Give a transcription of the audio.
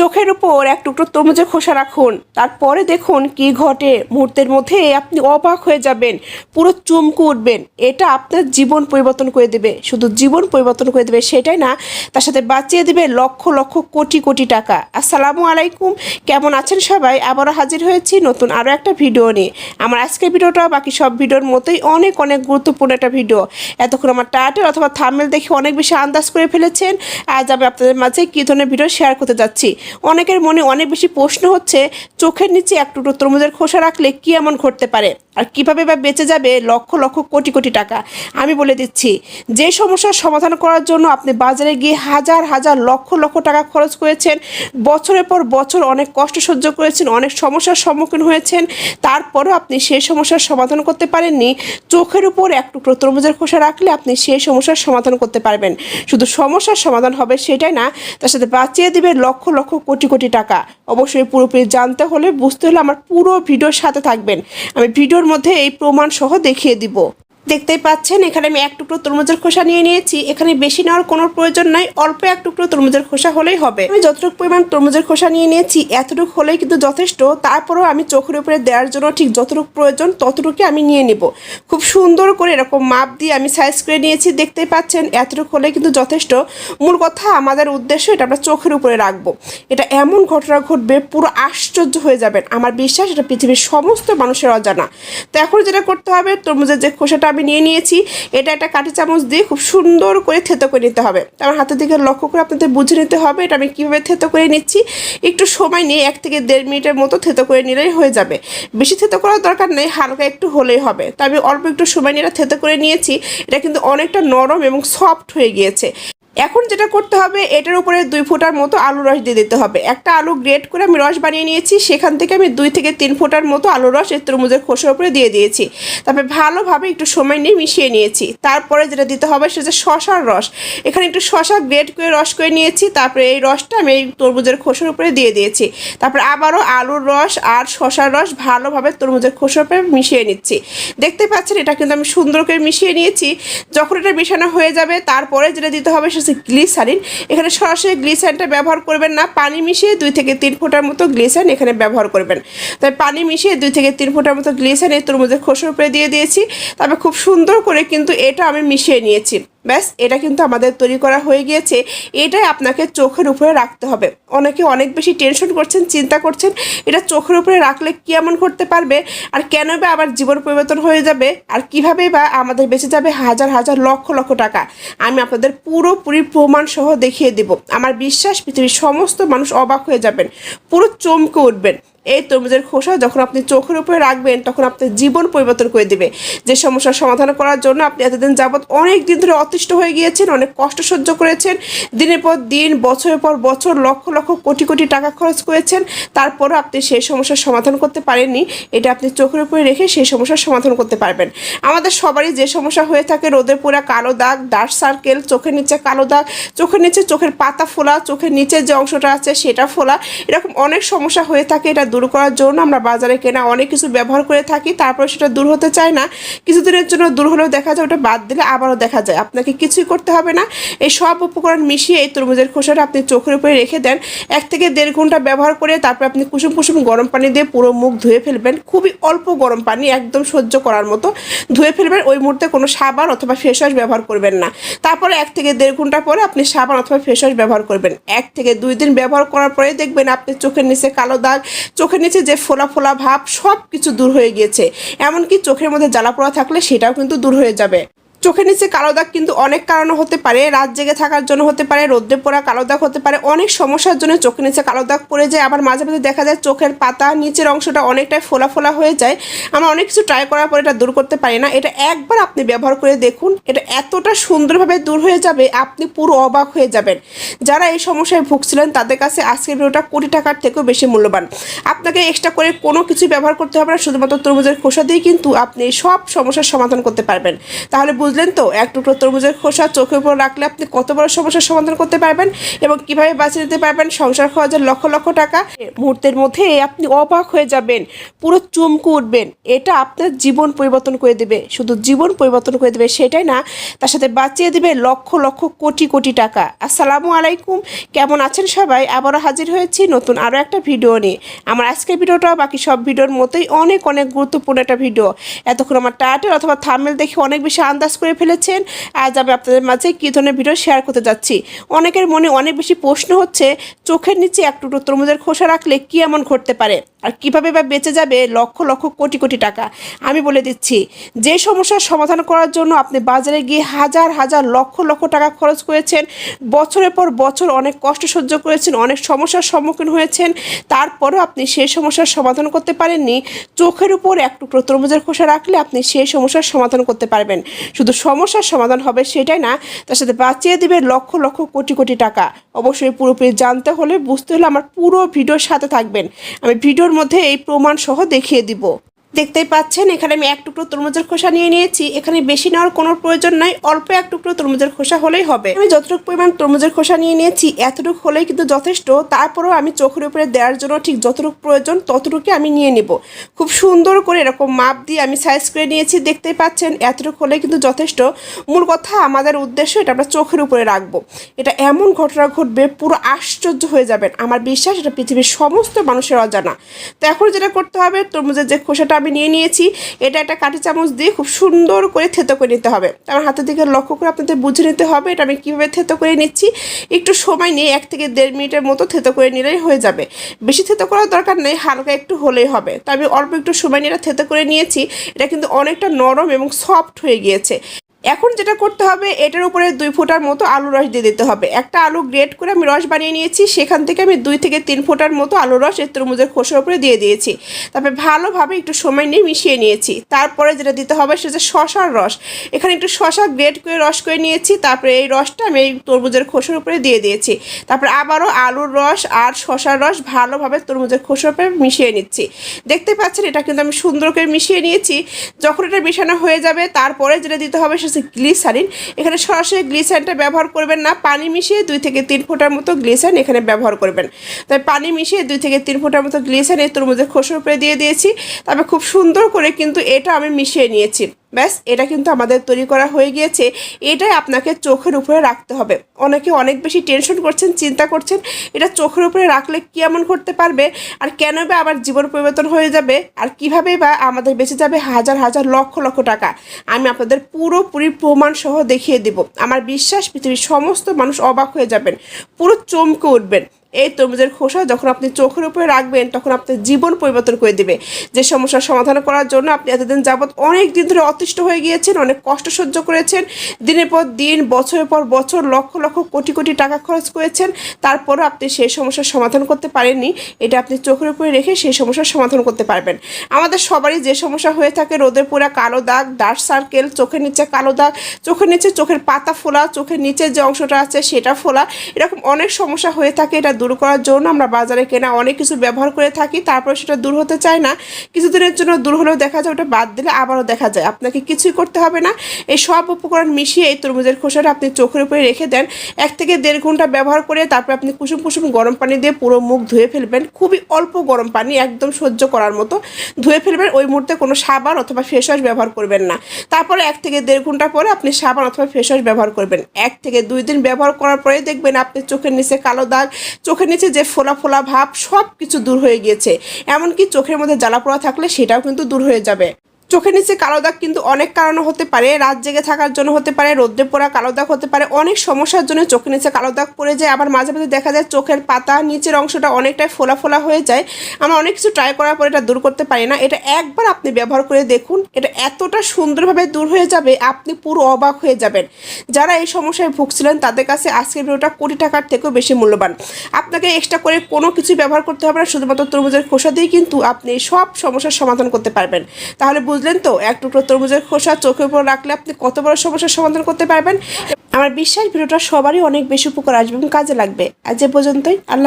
চোখের উপর এক টুকরো তরমুজের খোসা রাখুন। তারপরে দেখুন কি ঘটে। মুহূর্তের মধ্যে আপনি অবাক হয়ে যাবেন। পুরো চুমকু উঠবেন। এটা আপনার জীবন পরিবর্তন করে দেবে। শুধু জীবন পরিবর্তন করে দেবে সেটাই না, তার সাথে বাঁচিয়ে দেবে লক্ষ লক্ষ, কোটি কোটি টাকা। আসসালামু আলাইকুম। কেমন আছেন সবাই? আবারও হাজির হয়েছি নতুন আরও একটা ভিডিও নিয়ে। আমার আজকের ভিডিওটা বাকি সব ভিডিওর মতোই অনেক অনেক গুরুত্বপূর্ণ একটা ভিডিও। এতক্ষণ আমার টাইটেল অথবা থামেল দেখে অনেক বেশি আন্দাজ করে ফেলেছেন। আজ আমি আপনাদের মাঝে কী ধরনের ভিডিও শেয়ার করতে যাচ্ছি অনেকের মনে অনেক বেশি প্রশ্ন হচ্ছে, চোখের নিচে এক টুকরো তরমুজের খোসা রাখলে কি এমন ঘটতে পারে? আর কীভাবে বা বেঁচে যাবে লক্ষ লক্ষ কোটি কোটি টাকা? আমি বলে দিচ্ছি, যে সমস্যার সমাধান করার জন্য আপনি বাজারে গিয়ে হাজার হাজার লক্ষ লক্ষ টাকা খরচ করেছেন, বছরের পর বছর অনেক কষ্ট সহ্য করেছেন, অনেক সমস্যার সম্মুখীন হয়েছেন, তারপরও আপনি সেই সমস্যার সমাধান করতে পারেননি, চোখের উপর এক টুকরো তরমুজের খোসা রাখলে আপনি সেই সমস্যার সমাধান করতে পারবেন। শুধু সমস্যার সমাধান হবে সেটাই না, তার সাথে বাঁচিয়ে দেবে লক্ষ লক্ষ কোটি কোটি টাকা। অবশ্যই পুরোপুরি জানতে হলে বুঝতে হলে আমার পুরো ভিডিওর সাথে থাকবেন। আমি ভিডিওর মধ্যে এই প্রমাণ সহ দেখিয়ে দিব। দেখতেই পাচ্ছেন, এখানে আমি এক টুকরো তরমুজের খোসা নিয়ে নিয়েছি। এখানে বেশি নেওয়ার কোনো প্রয়োজন নাই, অল্প এক টুকরো তরমুজের খোসা হলেই হবে। আমি যতটুকু পরিমাণ তরমুজের খোসা নিয়ে নিয়েছি, এতটুকু হলেই কিন্তু যথেষ্ট। তারপরেও আমি চোখের উপরে দেওয়ার জন্য ঠিক যতটুকু প্রয়োজন ততটুকু আমি নিয়ে নিব। খুব সুন্দর করে এরকম মাপ দিয়ে আমি সাইজ করে নিয়েছি, দেখতেই পাচ্ছেন, এতটুকু হলেই কিন্তু যথেষ্ট। মূল কথা, আমাদের উদ্দেশ্য এটা আমরা চোখের উপরে রাখব। এটা এমন ঘটনা ঘটবে, পুরো আশ্চর্য হয়ে যাবেন। আমার বিশ্বাস, এটা পৃথিবীর সমস্ত মানুষের অজানা। তো এখন যেটা করতে হবে, তরমুজের যে খোসাটা আমি নিয়ে নিয়েছি। এটা একটা কাঠি চামচ দিয়ে খুব সুন্দর করে থেতো করে নিতে হবে। আমার হাতের দিকে লক্ষ্য করে আপনাদের বুঝে নিতে হবে এটা আমি কীভাবে থেতো করে নিচ্ছি। একটু সময় নিয়ে এক থেকে দেড় মিনিটের মতো থেতো করে নিলেই হয়ে যাবে। বেশি থেতো করার দরকার নেই, হালকা একটু হলেই হবে। তো আমি অল্প একটু সময় নিয়ে এটা থেতো করে নিয়েছি। এটা কিন্তু অনেকটা নরম এবং সফট হয়ে গিয়েছে। এখন যেটা করতে হবে, এটার উপরে দুই ফোঁটার মতো আলু রস দিয়ে দিতে হবে। একটা আলু গ্রেট করে আমি রস বানিয়ে নিয়েছি, সেখান থেকে আমি দুই থেকে তিন ফোঁটার মতো আলু রস এই তরমুজের খোসার উপরে দিয়ে দিয়েছি। তারপরে ভালোভাবে একটু সময় নিয়ে মিশিয়ে নিয়েছি। তারপরে যেটা দিতে হবে সেটা শশার রস। এখানে একটু শশা গ্রেট করে রস করে নিয়েছি, তারপরে এই রসটা আমি এই তরমুজের খোসার উপরে দিয়ে দিয়েছি। তারপরে আবারও আলুর রস আর শশার রস ভালোভাবে তরমুজের খোসার উপরে মিশিয়ে নিচ্ছি। দেখতে পাচ্ছেন, এটা কিন্তু আমি সুন্দর করে মিশিয়ে নিয়েছি। যখন এটা মেশানো হয়ে যাবে, তারপরে যেটা দিতে হবে সেটা হচ্ছে গ্লিসারিন। এখানে সরাসরি গ্লিসারিনটা ব্যবহার করবেন না। পানি মিশিয়ে দুই থেকে তিন ফোঁটার মতো গ্লিসারিন এখানে ব্যবহার করবেন। তাই পানি মিশিয়ে দুই থেকে তিন ফোঁটার মতো গ্লিসারিন এই তরমুজের খোসর উপরে দিয়ে দিয়েছি। তবে খুব সুন্দর করে কিন্তু এটা আমি মিশিয়ে নিয়েছি। ব্যাস, এটা কিন্তু আমাদের তৈরি করা হয়ে গিয়েছে। এটাই আপনাকে চোখের উপরে রাখতে হবে। অনেকে অনেক বেশি টেনশন করছেন, চিন্তা করছেন, এটা চোখের উপরে রাখলে কি এমন করতে পারবে? আর কেন বা আবার জীবন পরিবর্তন হয়ে যাবে? আর কীভাবে বা আমাদের বেঁচে যাবে হাজার হাজার লক্ষ লক্ষ টাকা? আমি আপনাদের পুরোপুরি প্রমাণ সহ দেখিয়ে দেব। আমার বিশ্বাস, পৃথিবীর সমস্ত মানুষ অবাক হয়ে যাবেন, পুরো চমকে উঠবেন। এই তরমুজের খোসা যখন আপনি চোখের উপরে রাখবেন, তখন আপনার জীবন পরিবর্তন করে দেবে। যে সমস্যার সমাধান করার জন্য আপনি এতদিন যাবৎ অনেক দিন ধরে অতিষ্ঠ হয়ে গিয়েছেন, অনেক কষ্ট সহ্য করেছেন, দিনের পর দিন, বছরের পর বছর, লক্ষ লক্ষ কোটি কোটি টাকা খরচ করেছেন, তারপরও আপনি সেই সমস্যার সমাধান করতে পারেননি। এটা আপনি চোখের উপরে রেখে সেই সমস্যার সমাধান করতে পারবেন। আমাদের সবারই যে সমস্যা হয়ে থাকে, রোদে পোড়া কালো দাগ ডার্ক সার্কেল চোখের নিচে কালো দাগ, চোখের নিচে চোখের পাতা ফোলা, চোখের নিচে যে অংশটা আছে সেটা ফোলা, এরকম অনেক সমস্যা হয়ে থাকে, এটা দূর করার জন্য আমরা বাজারে কেনা অনেক কিছু ব্যবহার করে থাকি তারপর সেটা দূর হতে চায় না। কিছুদিনের জন্য দূর হলেও দেখা যায় ওটা বাদ দিলে আবারও দেখা যায়। আপনাকে কিছুই করতে হবে না। এই সব উপকরণ মিশিয়ে এই তরমুজের খোসাটা আপনি চোখের উপরে রেখে দেন। এক থেকে দেড় ঘণ্টা ব্যবহার করে তারপর আপনি কুসুম কুসুম গরম পানি দিয়ে পুরো মুখ ধুয়ে ফেলবেন। খুবই অল্প গরম পানি একদম সহ্য করার মতো। ধুয়ে ফেলবেন, ওই মুহূর্তে কোনো সাবান অথবা ফেস ওয়াশ ব্যবহার করবেন না। তারপরে এক থেকে দেড় ঘণ্টা পরে আপনি সাবান অথবা ফেস ওয়াশ ব্যবহার করবেন। এক থেকে দুই দিন ব্যবহার করার পরে দেখবেন আপনি চোখের নিচে কালো দাগ চোখের নিচে যে ফোলা ফোলা ভাব সব কিছু দূর হয়ে গিয়েছে। এমনকি চোখের মধ্যে জ্বালা পোড়া থাকলে সেটাও কিন্তু দূর হয়ে যাবে। চোখের নিচে কালো দাগ কিন্তু অনেক কারণে হতে পারে, রাত জেগে থাকার জন্য হতে পারে, রোদ্রে পড়া কালো দাগ হতে পারে, অনেক সমস্যার জন্য চোখের নিচে কালো দাগ পড়ে যায়। আবার মাঝে মাঝে দেখা যায় চোখের পাতা নিচের অংশটা অনেকটাই ফোলা ফোলা হয়ে যায়। আমরা অনেক কিছু ট্রাই করার পর এটা দূর করতে পারি না। এটা একবার আপনি ব্যবহার করে দেখুন, এটা এতটা সুন্দরভাবে দূর হয়ে যাবে, আপনি পুরো অবাক হয়ে যাবেন। যারা এই সমস্যায় ভুগছিলেন, তাদের কাছে আজকের ভিডিওটা কোটি টাকার থেকেও বেশি মূল্যবান। আপনাকে এক্সট্রা করে কোনো কিছু ব্যবহার করতে হবে না, শুধুমাত্র তরমুজের খোসা দিয়ে কিন্তু আপনি সব সমস্যার সমাধান করতে পারবেন। তাহলে বুঝ বুঝলেন তো? এক টুকরো তরমুজের খোসা চোখের উপর রাখলে আপনি কত বড় সমস্যার সমাধান করতে পারবেন এবং কীভাবে বাঁচিয়ে নিতে পারবেন? সংসার খরচের লক্ষ লক্ষ টাকা। মুহূর্তের মধ্যে আপনি অবাক হয়ে যাবেন। পুরো চমকে উঠবেন। এটা আপনার জীবন পরিবর্তন করে দেবে। শুধু জীবন পরিবর্তন করে দেবে সেটাই না, তার সাথে বাঁচিয়ে দেবে লক্ষ লক্ষ কোটি কোটি টাকা। আসসালামু আলাইকুম। কেমন আছেন সবাই? আবারও হাজির হয়েছি নতুন আরও একটা ভিডিও নিয়ে। আমার আজকের ভিডিওটা বাকি সব ভিডিওর মতোই অনেক অনেক গুরুত্বপূর্ণ একটা ভিডিও। এতক্ষণ আমার টাইটেল অথবা থামেল দেখে অনেক বেশি আন্দাজ করে ফেলেছেন। আজ আমি আপনাদের মাঝে কী ধরনের ভিডিও শেয়ার করতে যাচ্ছি। অনেকের মনে অনেক বেশি প্রশ্ন হচ্ছে, চোখের নিচে একটু টুকরো তরমুজের খোসা রাখলে কী এমন ঘটতে পারে? আর কীভাবে বা বেঁচে যাবে লক্ষ লক্ষ কোটি কোটি টাকা? আমি বলে দিচ্ছি, যে সমস্যার সমাধান করার জন্য আপনি বাজারে গিয়ে হাজার হাজার লক্ষ লক্ষ টাকা খরচ করেছেন, বছরের পর বছর অনেক কষ্ট সহ্য করেছেন, অনেক সমস্যার সম্মুখীন হয়েছেন, তারপরেও আপনি সেই সমস্যার সমাধান করতে পারেননি। চোখের উপর এক টুকরো তরমুজের খোসা রাখলে আপনি সেই সমস্যার সমাধান করতে পারবেন। শুধু সমস্যার সমাধান হবে সেটাই না, তার সাথে বাঁচিয়ে দেবে লক্ষ লক্ষ কোটি কোটি টাকা। অবশ্যই পুরোপুরি জানতে হলে বুঝতে হলে আমার পুরো ভিডিওর সাথে থাকবেন। আমি ভিডিওর মধ্যে এই প্রমাণ সহ দেখিয়ে দিব। দেখতেই পাচ্ছেন, এখানে আমি এক টুকরো তরমুজের খোসা নিয়ে নিয়েছি। এখানে বেশি নেওয়ার কোনো প্রয়োজন নাই, অল্প এক টুকরো তরমুজের খোসা হলেই হবে। আমি যতটুকু পরিমাণ তরমুজের খোসা নিয়ে নিয়েছি, এতটুকু হলেই কিন্তু যথেষ্ট। তারপরেও আমি চোখের উপরে দেওয়ার জন্য ঠিক যতটুকু প্রয়োজন ততটুকু আমি নিয়ে নিব। খুব সুন্দর করে এরকম মাপ দিয়ে আমি সাইজ করে নিয়েছি, দেখতেই পাচ্ছেন, এতটুকু হলেই কিন্তু যথেষ্ট। মূল কথা, আমাদের উদ্দেশ্য এটা আমরা চোখের উপরে রাখব। এটা এমন ঘটনা ঘটবে, পুরো আশ্চর্য হয়ে যাবেন। আমার বিশ্বাস, এটা পৃথিবীর সমস্ত মানুষের অজানা। তো এখন যেটা করতে হবে, তরমুজের যে খোসাটা আমি নিয়ে নিয়েছি। এটা একটা কাঠি চামচ দিয়ে খুব সুন্দর করে থেতো করে নিতে হবে। আমার হাতের দিকে লক্ষ্য করে আপনাদের বুঝে নিতে হবে এটা আমি কীভাবে থেতো করে নিচ্ছি। একটু সময় নিয়ে এক থেকে দেড় মিনিটের মতো থেতো করে নিলেই হয়ে যাবে। বেশি থেতো করার দরকার নেই, হালকা একটু হলেই হবে। তো আমি অল্প একটু সময় নিয়ে এটা থেতো করে নিয়েছি। এটা কিন্তু অনেকটা নরম এবং সফট হয়ে গিয়েছে। এখন যেটা করতে হবে, এটার উপরে দুই ফুটার মতো আলু রস দিয়ে দিতে হবে। একটা আলু গ্রেট করে আমি রস বানিয়ে নিয়েছি, সেখান থেকে আমি দুই থেকে তিন ফুটার মতো আলু রস এর তরমুজের খোসার উপরে দিয়ে দিয়েছি। তারপরে ভালোভাবে একটু সময় নিয়ে মিশিয়ে নিয়েছি। তারপরে যেটা দিতে হবে সেটা শশার রস। এখানে একটু শশা গ্রেট করে রস করে নিয়েছি, তারপরে এই রসটা আমি এই তরমুজের খোসার উপরে দিয়ে দিয়েছি। তারপরে আবারও আলুর রস আর শশার রস ভালোভাবে তরমুজের খোসার উপরে মিশিয়ে নিচ্ছি। দেখতে পাচ্ছেন, এটা কিন্তু আমি সুন্দর করে মিশিয়ে নিয়েছি। যখন এটা মেশানো হয়ে যাবে, তারপরে যেটা দিতে হবে সেটা হচ্ছে গ্লিসারিন। এখানে সরাসরি গ্লিসারিনটা ব্যবহার করবেন না, পানি মিশিয়ে দুই থেকে তিন ফোঁটার মতো গ্লিসারিন এখানে ব্যবহার করবেন। তাই পানি মিশিয়ে দুই থেকে তিন ফোঁটার মতো গ্লিসারিন এই তরমুজের খোসার উপরে দিয়ে দিয়েছি। তবে খুব সুন্দর করে কিন্তু এটা আমি মিশিয়ে নিয়েছি। ব্যাস, এটা কিন্তু আমাদের তৈরি করা হয়ে গিয়েছে। এটাই আপনাকে চোখের উপরে রাখতে হবে। অনেকে অনেক বেশি টেনশন করছেন, চিন্তা করছেন, এটা চোখের উপরে রাখলে কি এমন করতে পারবে? আর কেন বা আবার জীবন পরিবর্তন হয়ে যাবে? আর কীভাবে বা আমাদের বেঁচে যাবে হাজার হাজার লক্ষ লক্ষ টাকা? আমি আপনাদের পুরোপুরি প্রমাণ সহ দেখিয়ে দেব। আমার বিশ্বাস, পৃথিবীর সমস্ত মানুষ অবাক হয়ে যাবেন, পুরো চমকে উঠবেন। এই তরমুজের খোসা যখন আপনি চোখের উপরে রাখবেন, তখন আপনার জীবন পরিবর্তন করে দেবে। যে সমস্যার সমাধান করার জন্য আপনি এতদিন যাবৎ অনেক দিন ধরে অতিষ্ঠ হয়ে গিয়েছেন, অনেক কষ্ট সহ্য করেছেন, দিনের পর দিন, বছরের পর বছর, লক্ষ লক্ষ কোটি কোটি টাকা খরচ করেছেন, তারপরও আপনি সেই সমস্যার সমাধান করতে পারেননি। এটা আপনি চোখের উপরে রেখে সেই সমস্যার সমাধান করতে পারবেন। আমাদের সবারই যে সমস্যা হয়ে থাকে, রোদের পুরা কালো দাগ ডার্ক সার্কেল চোখের নিচে কালো দাগ, চোখের নিচে চোখের পাতা ফোলা, চোখের নিচে যে অংশটা আছে সেটা ফোলা, এরকম অনেক সমস্যা হয়ে থাকে। এটা দূর করার জন্য আমরা বাজারে কেনা অনেক কিছু ব্যবহার করে থাকি, তারপরে সেটা দূর হতে চায় না। কিছুদিনের জন্য দূর হলেও দেখা যায় ওটা বাদ দিলে আবারও দেখা যায়। আপনাকে কিছুই করতে হবে না। এই সব উপকরণ মিশিয়ে এই তরমুজের খোসাটা আপনি চোখের উপরে রেখে দেন। এক থেকে দেড় ঘণ্টা ব্যবহার করে তারপর আপনি কুসুম কুসুম গরম পানি দিয়ে পুরো মুখ ধুয়ে ফেলবেন। খুবই অল্প গরম পানি একদম সহ্য করার মতো। ধুয়ে ফেলবেন, ওই মুহূর্তে কোনো সাবান অথবা ফেস ওয়াশ ব্যবহার করবেন না। তারপরে এক থেকে দেড় ঘণ্টা পরে আপনি সাবান অথবা ফেস ওয়াশ ব্যবহার করবেন। এক থেকে দুই দিন ব্যবহার করার পরে দেখবেন আপনি চোখের নিচে কালো দাগ চোখের নিচে যে ফোলা ফোলা ভাব সব কিছু দূর হয়ে গিয়েছে। এমনকি চোখের মধ্যে জ্বালা পোড়া থাকলে সেটাও কিন্তু দূর হয়ে যাবে। চোখের নিচে কালো দাগ কিন্তু অনেক কারণে হতে পারে, রাত জেগে থাকার জন্য হতে পারে, রোদ্রে পড়া কালো দাগ হতে পারে, অনেক সমস্যার জন্য চোখের নিচে কালো দাগ পড়ে যায়। আবার মাঝে মাঝে দেখা যায় চোখের পাতা নিচের অংশটা অনেকটাই ফোলা ফোলা হয়ে যায়। আমরা অনেক কিছু ট্রাই করার পর এটা দূর করতে পারি না। এটা একবার আপনি ব্যবহার করে দেখুন, এটা এতটা সুন্দরভাবে দূর হয়ে যাবে, আপনি পুরো অবাক হয়ে যাবেন। যারা এই সমস্যায় ভুগছিলেন, তাদের কাছে আজকের ভিডিওটা কোটি টাকার থেকেও বেশি মূল্যবান। আপনাকে এক্সট্রা করে কোনো কিছু ব্যবহার করতে হবে না, শুধুমাত্র তরমুজের খোসা দিয়ে কিন্তু আপনি সব সমস্যার সমাধান করতে পারবেন। তাহলে বুঝলেন তো? এক টুকরো তরমুজের খোসা চোখের উপর রাখলে আপনি কত বড় সমস্যার সমাধান করতে পারবেন? আমার বিশ্বাস, ভিডিওটা সবারই অনেক বেশি উপকার আসবে এবং কাজে লাগবে। আজ এ পর্যন্তই। আল্লাহ